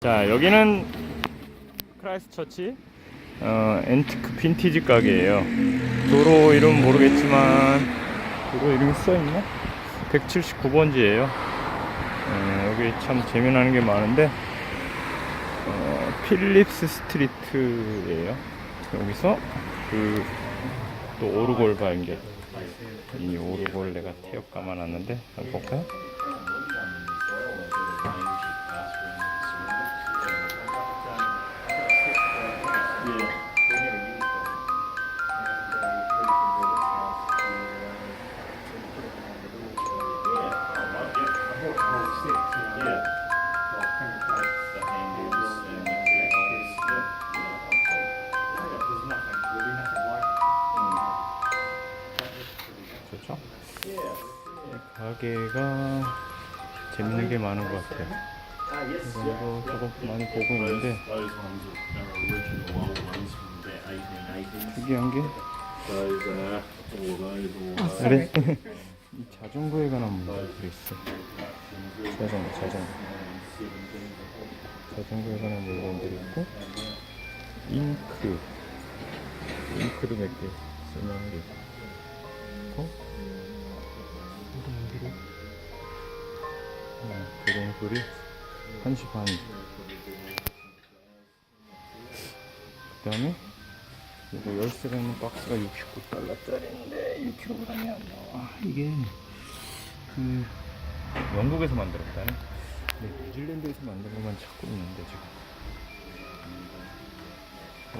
자 여기는 크라이스트 처치 어, 앤티크 빈티지 가게예요 도로 이름 모르겠지만 도로 이름이 써있나? 179번지예요 어, 여기 참 재미나는 게 많은데 어, 필립스 스트리트예요 여기서 그 또 오르골 발견 이 오르골 내가 태엽 감아놨는데 한번 볼까요? 가게가 재밌는 게 많은 것 같아요. 이거 저거 많이 보고 있는데 Those ones are original old ones from about 1880. 특이한 게 그래? 이 자전거에 관한 물건들이 있어. 자전거, 자전거. 자전거에 관한 물건들이 있고 잉크, 잉크도 몇개 쓸만한 게 있고 그동소리 1시 반. 그 다음에 이거 열쇠가 있는 박스가 69달러짜리인데 1kg이 안 나와. 이게 그 영국에서 만들었다네. 근데 뉴질랜드에서 만든 것만 찾고 있는데 지금.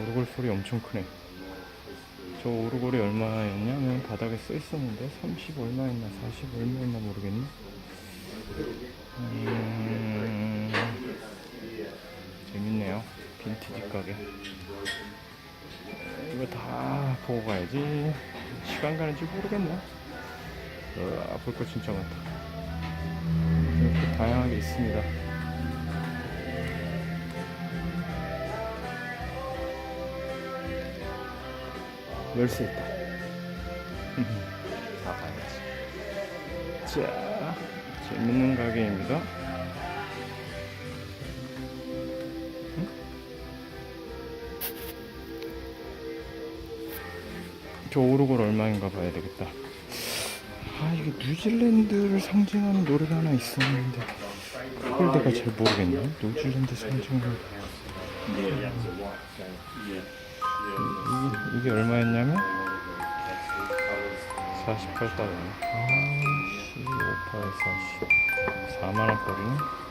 오르골 소리 엄청 크네. 저 오르골이 얼마였냐면 바닥에 써 있었는데 30 얼마였나 40 얼마였나 모르겠네. 음, 재밌네요. 빈티지 가게. 이거 다 보고 가야지. 시간 가는지 모르겠네. 어, 볼거 진짜 많다. 이렇게 다양하게 있습니다. 열쇠 있다. 다 봐야지. 자, 재밌는 가게입니다. 저 오르골 얼마인가 봐야 되겠다. 아 이게 뉴질랜드를 상징하는 노래가 하나 있었는데 그걸 내가 잘 모르겠네. 뉴질랜드 yeah, 이게, 이게 얼마였냐면 48달러. 아씨 58, 40 4만 원거리네.